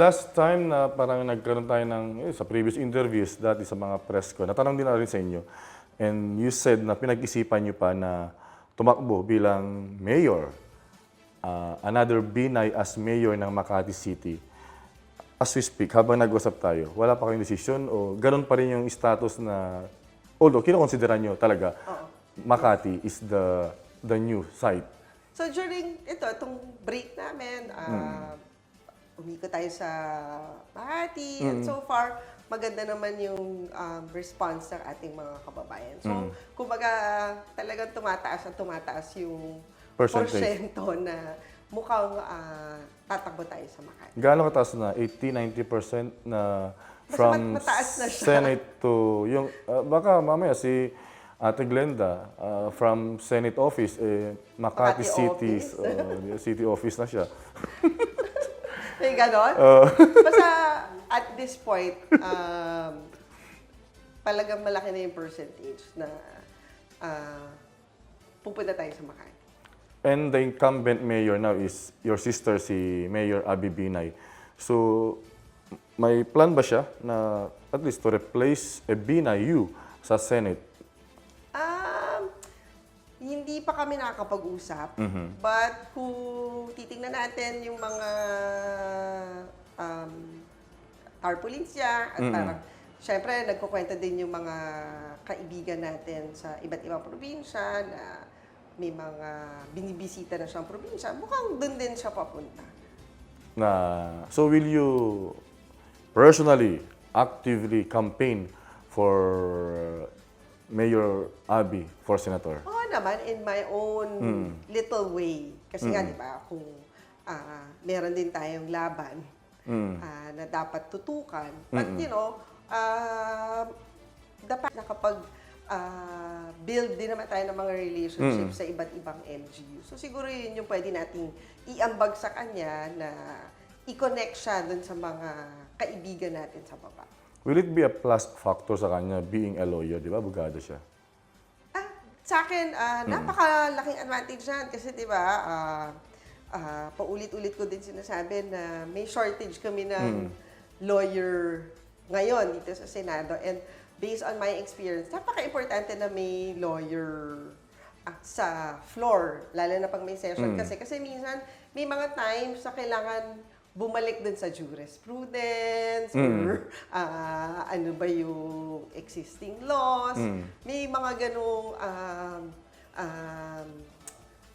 Last time na parang nagkaroon tayo ng, eh, sa previous interviews, dati sa mga press ko, natanong din na rin sa inyo. And you said na pinag-isipan nyo pa na tumakbo bilang mayor. Ah, another binay as mayor ng Makati City. As we speak, habang nag-usap tayo, wala pa kayong desisyon o ganun pa rin yung status na, although kinokonsideran nyo talaga, Makati is the the new site. So during ito, itong break namin, uh, umikot tayo sa Makati, and so far, maganda naman yung um, response ng ating mga kababayan. So, kumbaga, talagang tumataas at tumataas yung Percentage. porsyento na mukhang ah, tatakbo tayo sa Makati. Gaano kataas na? 80-90% na from mat- mataas na siya. Senate to yung uh, baka mamaya si Ate Glenda uh, from Senate office eh Makati, Makati City office. uh, city office na siya. May ganon? Uh, Basta at this point, um, palagang malaki na yung percentage na ah, pupunta tayo sa Makati. and the incumbent mayor now is your sister si Mayor Abby Binay. So may plan ba siya na at least to replace a Binay you sa Senate? Hindi pa kami nakakapag-usap. But kung titingnan natin yung mga um, tarpaulins niya at parang Siyempre, nagkukwenta din yung mga kaibigan natin sa iba't ibang probinsya na may mga binibisita na siyang probinsya. Mukhang doon din siya papunta. na so will you personally actively campaign for Mayor Abby for senator? Oo naman, in my own little way. Kasi nga, di ba, kung ah, meron din tayong laban ah, na dapat tutukan. But, you know, uh, dapat nakapag ah, build din naman tayo ng mga relationships sa iba't ibang LGU. So, siguro yun yung pwede nating iambag sa kanya na i-connect siya dun sa mga kaibigan natin sa baba. Will it be a plus factor sa kanya being a lawyer, di ba? Abogado siya. Sa akin, ah, napakalaking advantage yan kasi 'di ba, ah, ah, paulit-ulit ko din sinasabi na may shortage kami ng lawyer ngayon dito sa Senado. And based on my experience, napaka-importante na may lawyer ah, sa floor, lalo na pag may session kasi. Kasi minsan may mga times na kailangan bumalik dun sa jurisprudence or ah, ano ba yung existing laws. May mga ganong um, um,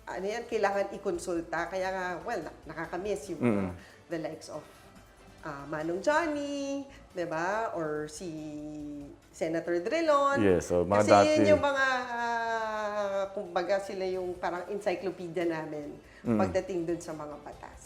ano yan, kailangan ikonsulta. Kaya nga, well, na- nakakamiss yung mga, the likes of ah, Manong Johnny, di ba? Or si Senator Drilon. Yes, so mga Kasi dati- yun yung mga, ah, kumbaga sila yung parang encyclopedia namin pagdating dun sa mga batas.